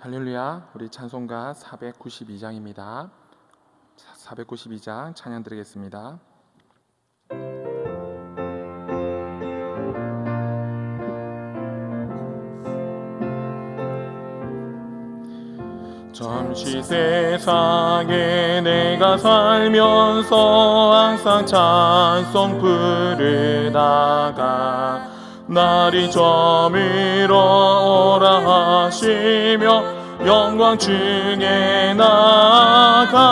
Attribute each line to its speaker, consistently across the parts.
Speaker 1: 할렐루야. 우리 찬송가 492장입니다. 492장 찬양 드리겠습니다. 잠시 세상에 내가 살면서 항상 찬송 부르다가 날이 저물어 오라 하시며 영광 중에 나가리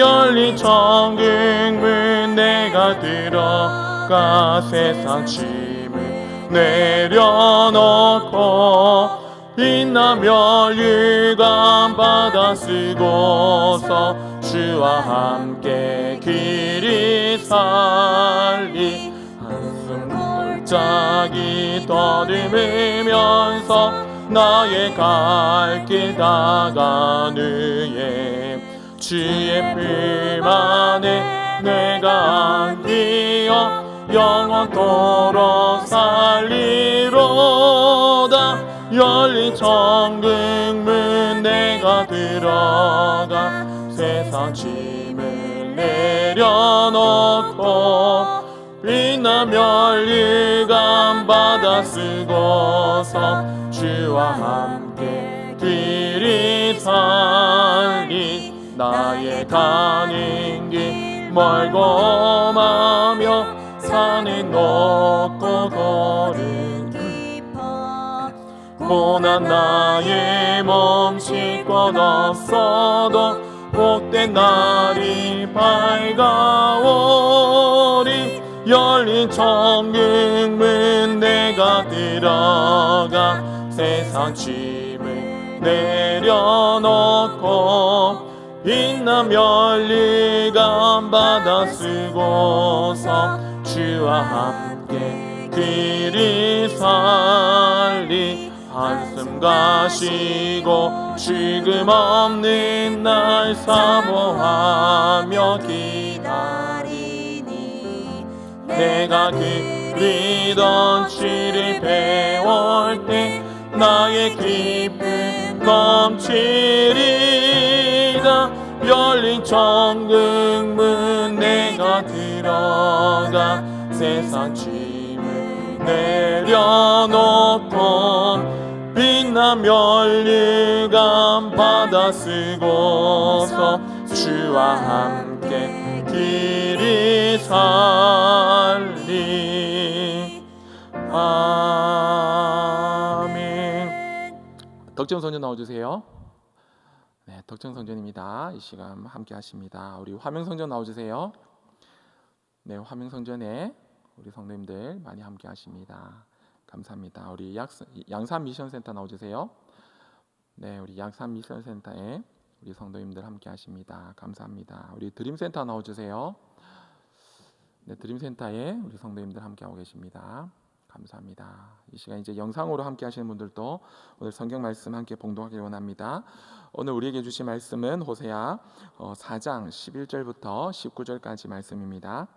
Speaker 1: 열린 천국문 내가 들어가 세상 짐을 내려놓고 빛나며 일감 받아 쓰고서 주와 함께 길이 살리 골짜기 떠들면서 나의 갈길 다가누에 주의 품 안에 내가 안기어 영원토록 살리로다. 열린 천국문 내가 들어가 세상 짐을 내려놓고 빛나며 일감 받아 쓰고서 주와 함께 길이 살리 나의 가는 길 멀고 마며 산을 높고 걸은
Speaker 2: 깊어
Speaker 1: 고난 나의 몸실 것 없어도 복된 날이 밝아오리 열린 천국문 내가 들어가 세상 짐을 내려놓고 빛나며 일감 받아 쓰고서 주와 함께 길이 살리 한숨 가시고 지금 없는 날 사모하며 기다리니 내가 그리던 치를 배울 때 나의 기쁨 넘치리다 열린 천국문 내가 들어가 세상 짐을 내려놓고 빛나며 일감 받아 쓰고서 주와 함께 길이 살 덕정 선전 나와주세요 네 덕정 선전입니다 이 시간 함께 하십니다 우리 화명 선전 나와주세요 네 화명 선전에 우리 성도님들 많이 함께 하십니다 감사합니다. 우리 약, 양산 미션 센터 나와주세요. 네, 우리 양산 미션 센터에 우리 성도님들 함께 하십니다. 감사합니다. 우리 드림 센터 나와주세요. 네, 드림 센터에 우리 성도님들 함께 하고 계십니다. 감사합니다. 이 시간 이제 영상으로 함께 하시는 분들도 오늘 성경 말씀 함께 봉독하기 원합니다. 오늘 우리에게 주신 말씀은 호세아 4장 11절부터 19절까지 말씀입니다.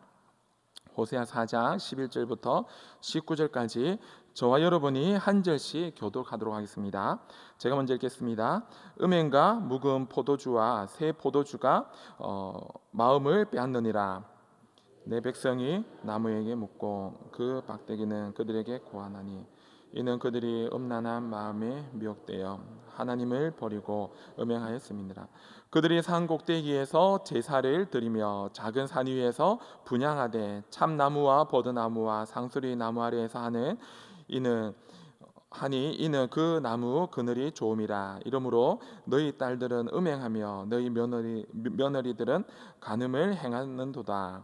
Speaker 1: 호세아 4장 11절부터 19절까지 저와 여러분이 한 절씩 교독하도록 하겠습니다. 제가 먼저 읽겠습니다. 음행과 묵은 포도주와 새 포도주가 어, 마음을 빼앗느니라. 내 백성이 나무에게 묻고 그 박대기는 그들에게 고하나니 이는 그들이 음란한 마음에 미혹되어 하나님을 버리고 음행하였음이니라. 그들이 산 꼭대기에서 제사를 드리며 작은 산 위에서 분양하되 참나무와 버드나무와 상수리 나무 아래에서 하는 이는 하니 이는 그 나무 그늘이 좋음이라 이러므로 너희 딸들은 음행하며 너희 며느리 며느리들은 간음을 행하는도다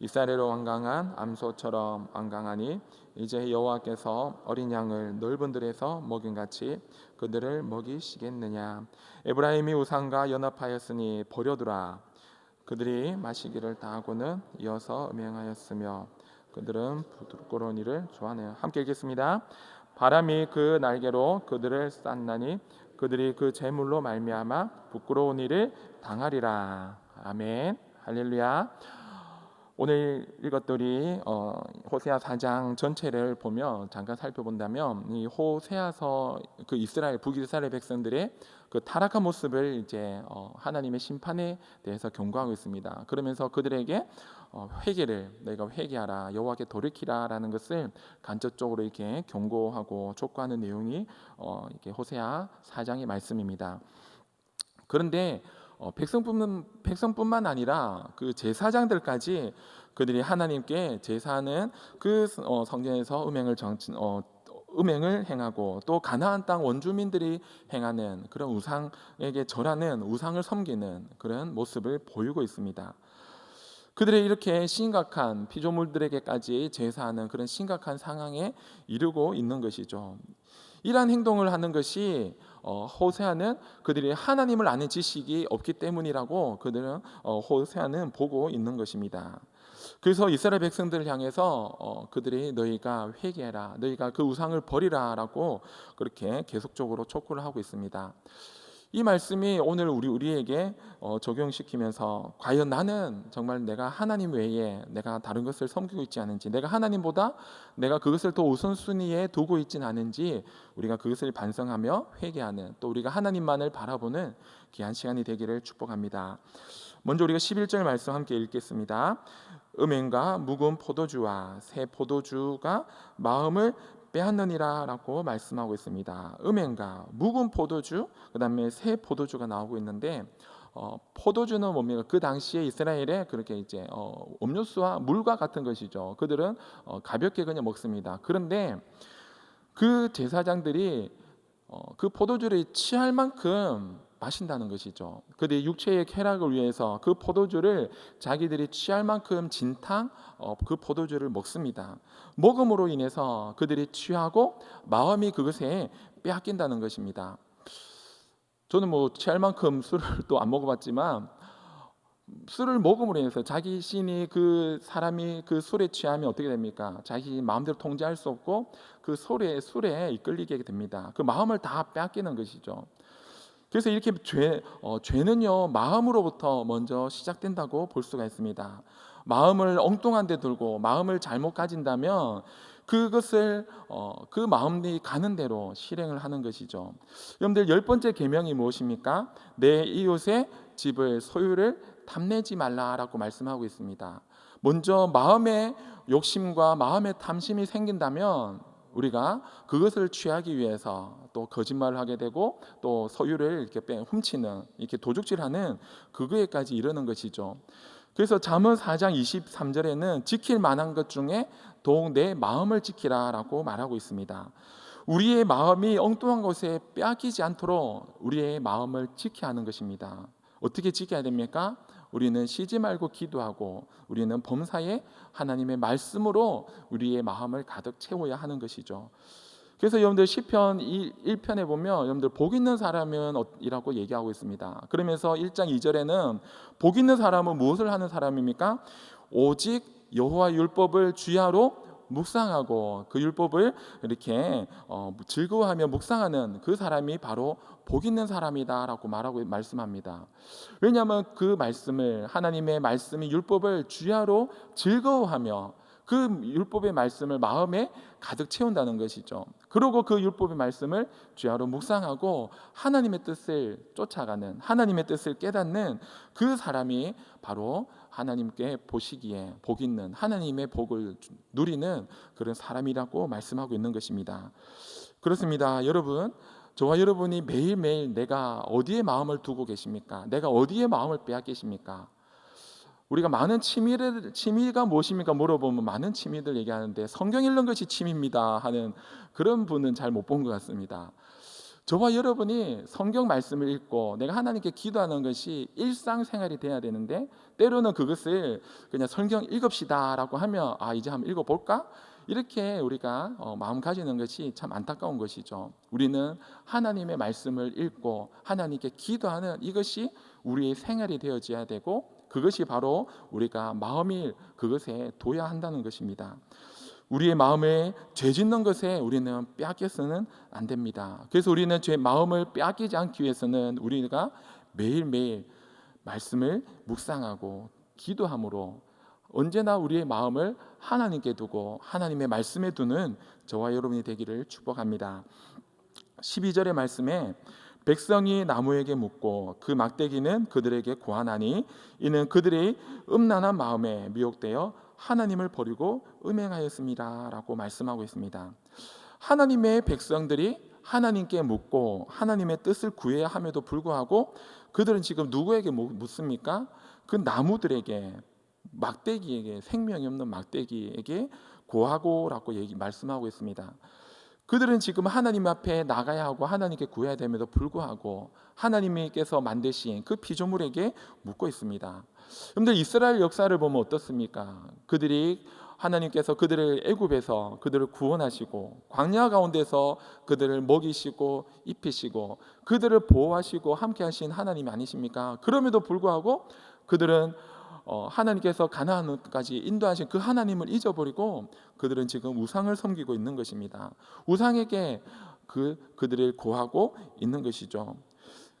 Speaker 1: 이스라엘 완강한 암소처럼 완강하니 이제 여호와께서 어린 양을 넓은 들에서 먹인 같이 그들을 먹이시겠느냐? 에브라임이 우상과 연합하였으니 버려두라. 그들이 마시기를 다하고는 이어서 음행하였으며 그들은 부끄러운 일을 좋아하네요. 함께 읽겠습니다. 바람이 그 날개로 그들을 쌌나니 그들이 그 재물로 말미암아 부끄러운 일을 당하리라. 아멘. 할렐루야 오늘 읽었더니 어, 호세아 4장 전체를 보면 잠깐 살펴본다면 이 호세아서 그 이스라엘 북이스라엘 백성들의 그 타락한 모습을 이제 어, 하나님의 심판에 대해서 경고하고 있습니다. 그러면서 그들에게 어, 회개를 너희가 회개하라 여호와께 돌이키라라는 것을 간접적으로 이렇게 경고하고 촉구하는 내용이 어, 이렇게 호세아 4장의 말씀입니다. 그런데 어, 백성뿐만 백성뿐만 아니라 그 제사장들까지 그들이 하나님께 제사하는 그 어, 성전에서 음행을 정, 어, 음행을 행하고 또 가나안 땅 원주민들이 행하는 그런 우상에게 절하는 우상을 섬기는 그런 모습을 보이고 있습니다. 그들의 이렇게 심각한 피조물들에게까지 제사하는 그런 심각한 상황에 이르고 있는 것이죠. 이러한 행동을 하는 것이 어, 호세아는 그들이 하나님을 아는 지식이 없기 때문이라고 그들은 어, 호세아는 보고 있는 것입니다. 그래서 이스라엘 백성들을 향해서 어, 그들이 너희가 회개해라, 너희가 그 우상을 버리라라고 그렇게 계속적으로 촉구를 하고 있습니다. 이 말씀이 오늘 우리 우리에게 어, 적용시키면서 과연 나는 정말 내가 하나님 외에 내가 다른 것을 섬기고 있지 않은지 내가 하나님보다 내가 그것을 더 우선순위에 두고 있지는 않은지 우리가 그것을 반성하며 회개하는 또 우리가 하나님만을 바라보는 귀한 시간이 되기를 축복합니다. 먼저 우리가 11절 말씀 함께 읽겠습니다. 음행과 묵은 포도주와 새 포도주가 마음을 빼앗느니라라고 말씀하고 있습니다. 음행과 묵은 포도주, 그다음에 새 포도주가 나오고 있는데 어, 포도주는 뭡니까? 그 당시에 이스라엘에 그렇게 이제 어, 음료수와 물과 같은 것이죠. 그들은 어, 가볍게 그냥 먹습니다. 그런데 그 제사장들이 어, 그 포도주를 취할 만큼 마신다는 것이죠. 그들이 육체의 쾌락을 위해서 그 포도주를 자기들이 취할 만큼 진탕 어, 그 포도주를 먹습니다. 먹음으로 인해서 그들이 취하고 마음이 그것에 빼앗긴다는 것입니다. 저는 뭐 취할 만큼 술을 또 안 먹어봤지만 술을 먹음으로 인해서 자기 신이 그 사람이 그 술에 취하면 어떻게 됩니까? 자기 마음대로 통제할 수 없고 그 술에 술에 이끌리게 됩니다. 그 마음을 다 빼앗기는 것이죠. 그래서 이렇게 죄 어, 죄는요 마음으로부터 먼저 시작된다고 볼 수가 있습니다. 마음을 엉뚱한 데 들고 마음을 잘못 가진다면 그것을 어, 그 마음이 가는 대로 실행을 하는 것이죠. 여러분들 열 번째 계명이 무엇입니까? 내 이웃의 집을 소유를 탐내지 말라라고 말씀하고 있습니다. 먼저 마음의 욕심과 마음의 탐심이 생긴다면 우리가 그것을 취하기 위해서 또 거짓말을 하게 되고 또 소유를 이렇게 빼 훔치는 이렇게 도둑질하는 그거에까지 이르는 것이죠. 그래서 잠언 4장 23절에는 지킬 만한 것 중에 더욱 내 마음을 지키라라고 말하고 있습니다. 우리의 마음이 엉뚱한 것에 빼앗기지 않도록 우리의 마음을 지켜야 하는 것입니다. 어떻게 지켜야 됩니까? 우리는 쉬지 말고 기도하고 우리는 범사에 하나님의 말씀으로 우리의 마음을 가득 채워야 하는 것이죠. 그래서 여러분들 시편 1편에 보면 여러분들 복 있는 사람은 이라고 얘기하고 있습니다. 그러면서 1장 2절에는 복 있는 사람은 무엇을 하는 사람입니까? 오직 여호와 율법을 주야로 묵상하고 그 율법을 이렇게 어, 즐거워하며 묵상하는 그 사람이 바로 복 있는 사람이다라고 말하고 말씀합니다. 왜냐하면 그 말씀을 하나님의 말씀이 율법을 주야로 즐거워하며 그 율법의 말씀을 마음에 가득 채운다는 것이죠. 그리고 그 율법의 말씀을 주야로 묵상하고 하나님의 뜻을 쫓아가는 하나님의 뜻을 깨닫는 그 사람이 바로 하나님께 보시기에 복 있는 하나님의 복을 누리는 그런 사람이라고 말씀하고 있는 것입니다. 그렇습니다. 여러분 저와 여러분이 매일매일 내가 어디에 마음을 두고 계십니까? 내가 어디에 마음을 빼앗기십니까? 우리가 많은 취미를 취미가 무엇입니까 물어보면 많은 취미들 얘기하는데 성경 읽는 것이 취미입니다 하는 그런 분은 잘 못 본 것 같습니다. 저와 여러분이 성경 말씀을 읽고 내가 하나님께 기도하는 것이 일상생활이 돼야 되는데 때로는 그것을 그냥 성경 읽읍시다라고 하면 아 이제 한번 읽어볼까 이렇게 우리가 어, 마음 가지는 것이 참 안타까운 것이죠. 우리는 하나님의 말씀을 읽고 하나님께 기도하는 이것이 우리의 생활이 되어져야 되고 그것이 바로 우리가 마음이 그것에 둬야 한다는 것입니다. 우리의 마음에 죄 짓는 것에 우리는 빼앗겨서는 안 됩니다. 그래서 우리는 죄 마음을 빼앗기지 않기 위해서는 우리가 매일매일 말씀을 묵상하고 기도함으로 언제나 우리의 마음을 하나님께 두고 하나님의 말씀에 두는 저와 여러분이 되기를 축복합니다. 12절의 말씀에 백성이 나무에게 묻고 그 막대기는 그들에게 고하나니 이는 그들의 음란한 마음에 미혹되어 하나님을 버리고 음행하였습니다라고 말씀하고 있습니다. 하나님의 백성들이 하나님께 묻고 하나님의 뜻을 구해야 함에도 불구하고 그들은 지금 누구에게 묻습니까? 그 나무들에게 막대기에게 생명이 없는 막대기에게 고하고라고 얘기 말씀하고 있습니다. 그들은 지금 하나님 앞에 나가야 하고 하나님께 구해야 됨에도 불구하고 하나님께서 만드신 그 피조물에게 묻고 있습니다. 여러분들 이스라엘 역사를 보면 어떻습니까? 그들이 하나님께서 그들을 애굽에서 그들을 구원하시고 광야 가운데서 그들을 먹이시고 입히시고 그들을 보호하시고 함께 하신 하나님 아니십니까? 그럼에도 불구하고 그들은 어, 하나님께서 가나안까지 인도하신 그 하나님을 잊어버리고 그들은 지금 우상을 섬기고 있는 것입니다. 우상에게 그 그들을 고하고 있는 것이죠.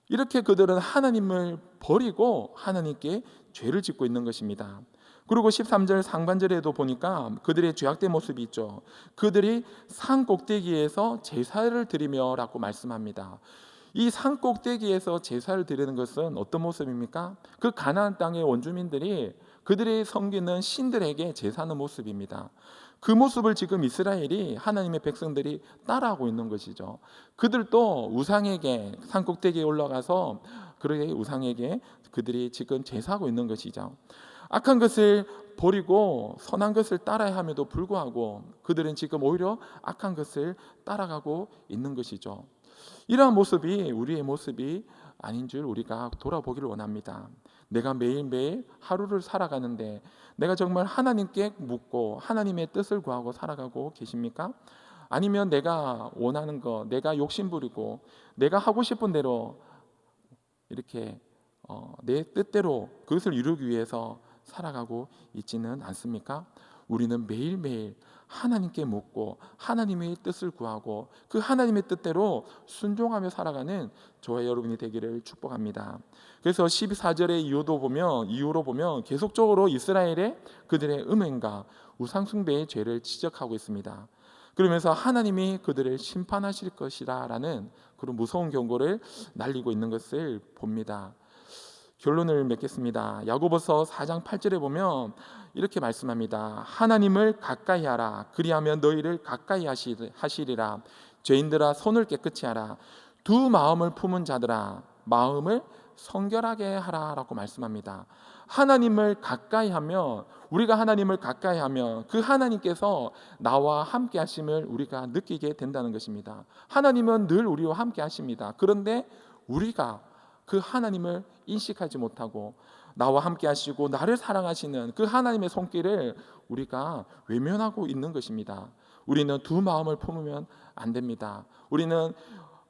Speaker 1: 이렇게 그들은 하나님을 버리고 하나님께 죄를 짓고 있는 것입니다. 그리고 13절 상반절에도 보니까 그들의 죄악된 모습이 있죠. 그들이 산 꼭대기에서 제사를 드리며라고 말씀합니다. 이 산 꼭대기에서 제사를 드리는 것은 어떤 모습입니까? 그 가나안 땅의 원주민들이 그들이 섬기는 신들에게 제사하는 모습입니다. 그 모습을 지금 이스라엘이 하나님의 백성들이 따라하고 있는 것이죠. 그들도 우상에게 산 꼭대기에 올라가서 그러게 우상에게 그들이 지금 제사하고 있는 것이죠. 악한 것을 버리고 선한 것을 따라야 함에도 불구하고 그들은 지금 오히려 악한 것을 따라가고 있는 것이죠. 이러한 모습이 우리의 모습이 아닌 줄 우리가 돌아보기를 원합니다. 내가 매일매일 하루를 살아가는데 내가 정말 하나님께 묻고 하나님의 뜻을 구하고 살아가고 계십니까? 아니면 내가 원하는 거, 내가 욕심 부리고 내가 하고 싶은 대로 이렇게 어, 내 뜻대로 그것을 이루기 위해서 살아가고 있지는 않습니까? 우리는 매일매일 하나님께 묻고 하나님의 뜻을 구하고 그 하나님의 뜻대로 순종하며 살아가는 저와 여러분이 되기를 축복합니다. 그래서 14절의 이유도 보면 이유로 보면 계속적으로 이스라엘의 그들의 음행과 우상 숭배의 죄를 지적하고 있습니다. 그러면서 하나님이 그들을 심판하실 것이라라는 그런 무서운 경고를 날리고 있는 것을 봅니다. 결론을 맺겠습니다. 야고보서 4장 8절에 보면 이렇게 말씀합니다. 하나님을 가까이 하라. 그리하면 너희를 가까이 하시리라. 죄인들아 손을 깨끗이 하라. 두 마음을 품은 자들아 마음을 성결하게 하라라고 말씀합니다. 하나님을 가까이 하면 우리가 하나님을 가까이 하면 그 하나님께서 나와 함께 하심을 우리가 느끼게 된다는 것입니다. 하나님은 늘 우리와 함께 하십니다. 그런데 우리가 그 하나님을 인식하지 못하고 나와 함께 하시고 나를 사랑하시는 그 하나님의 손길을 우리가 외면하고 있는 것입니다. 우리는 두 마음을 품으면 안 됩니다. 우리는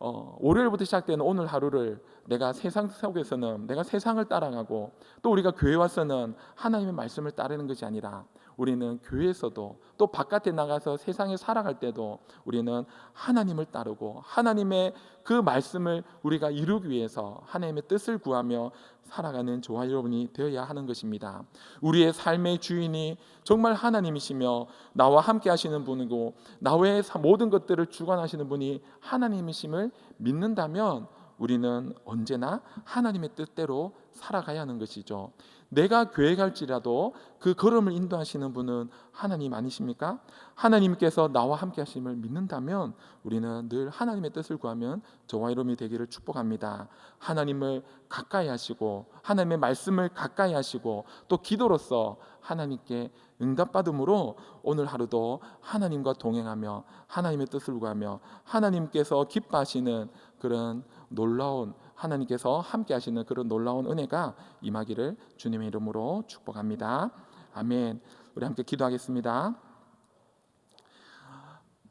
Speaker 1: 어, 월요일부터 시작되는 오늘 하루를 내가 세상 속에서는 내가 세상을 따라가고 또 우리가 교회 와서는 하나님의 말씀을 따르는 것이 아니라 우리는 교회에서도 또 바깥에 나가서 세상에 살아갈 때도 우리는 하나님을 따르고 하나님의 그 말씀을 우리가 이루기 위해서 하나님의 뜻을 구하며 살아가는 저와 여러분이 되어야 하는 것입니다. 우리의 삶의 주인이 정말 하나님이시며 나와 함께 하시는 분이고 나의 모든 것들을 주관하시는 분이 하나님이심을 믿는다면 우리는 언제나 하나님의 뜻대로 살아가야 하는 것이죠. 내가 교회 갈지라도 그 걸음을 인도하시는 분은 하나님 아니십니까? 하나님께서 나와 함께 하심을 믿는다면 우리는 늘 하나님의 뜻을 구하면 저와 여러분이 되기를 축복합니다. 하나님을 가까이 하시고 하나님의 말씀을 가까이 하시고 또 기도로서 하나님께 응답받음으로 오늘 하루도 하나님과 동행하며 하나님의 뜻을 구하며 하나님께서 기뻐하시는 그런 놀라운 하나님께서 함께 하시는 그런 놀라운 은혜가 임하기를 주님의 이름으로 축복합니다. 아멘. 우리 함께 기도하겠습니다.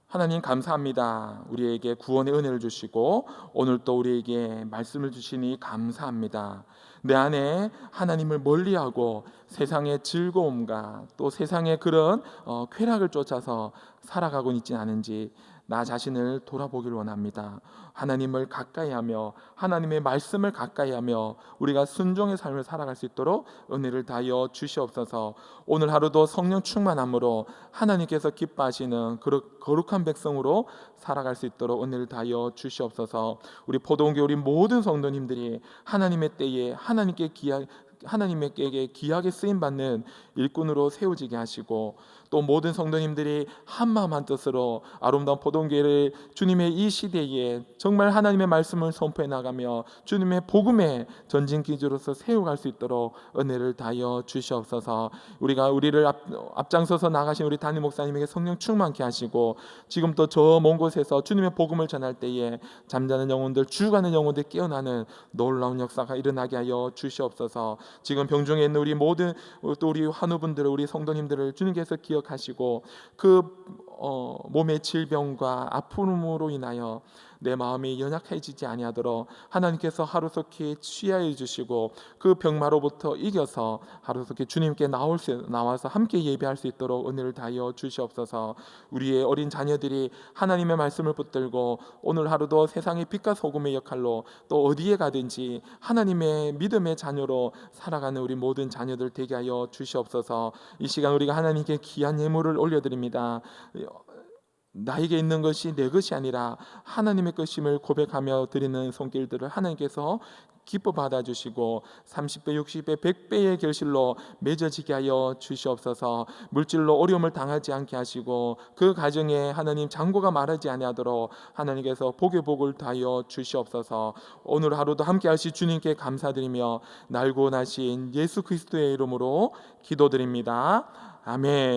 Speaker 1: 하나님 감사합니다. 우리에게 구원의 은혜를 주시고 오늘 또 우리에게 말씀을 주시니 감사합니다. 내 안에 하나님을 멀리하고 세상의 즐거움과 또 세상의 그런 어, 쾌락을 쫓아서 살아가고 있지 않은지 나 자신을 돌아보길 원합니다. 하나님을 가까이하며 하나님의 말씀을 가까이하며 우리가 순종의 삶을 살아갈 수 있도록 은혜를 다하여 주시옵소서. 오늘 하루도 성령 충만함으로 하나님께서 기뻐하시는 거룩한 백성으로 살아갈 수 있도록 은혜를 다하여 주시옵소서. 우리 포도원교 우리 모든 성도님들이 하나님의 때에 하나님께 기하 하나님에게 귀하게 쓰임 받는 일꾼으로 세워지게 하시고 또 모든 성도님들이 한 마음 한 뜻으로 아름다운 포동교회를 주님의 이 시대에 정말 하나님의 말씀을 선포해 나가며 주님의 복음의 전진 기지로서 세워갈 수 있도록 은혜를 다하여 주시옵소서. 우리가 우리를 앞, 앞장서서 나가신 우리 담임 목사님에게 성령 충만케 하시고 지금 또 저 먼 곳에서 주님의 복음을 전할 때에 잠자는 영혼들 죽어가는 영혼들 깨어나는 놀라운 역사가 일어나게 하여 주시옵소서. 지금 병중에 있는 우리 모든 또 우리 환우분들을 우리 성도님들을 주님께서 기억하시고 그 어, 몸의 질병과 아픔으로 인하여 내 마음이 연약해지지 아니하도록 하나님께서 하루속히 취하여 주시고 그 병마로부터 이겨서 하루속히 주님께 나올 수, 나와서 함께 예배할 수 있도록 은혜를 다하여 주시옵소서. 우리의 어린 자녀들이 하나님의 말씀을 붙들고 오늘 하루도 세상의 빛과 소금의 역할로 또 어디에 가든지 하나님의 믿음의 자녀로 살아가는 우리 모든 자녀들 되게 하여 주시옵소서. 이 시간 우리가 하나님께 귀한 예물을 올려드립니다. 나에게 있는 것이 내 것이 아니라 하나님의 것임을 고백하며 드리는 손길들을 하나님께서 기뻐 받아주시고 30배, 60배, 100배의 결실로 맺어지게 하여 주시옵소서. 물질로 어려움을 당하지 않게 하시고 그 가정에 하나님 장고가 말하지 아니하도록 하나님께서 복의 복을 다하여 주시옵소서. 오늘 하루도 함께 하시 주님께 감사드리며 날고 나신 예수 그리스도의 이름으로 기도드립니다. 아멘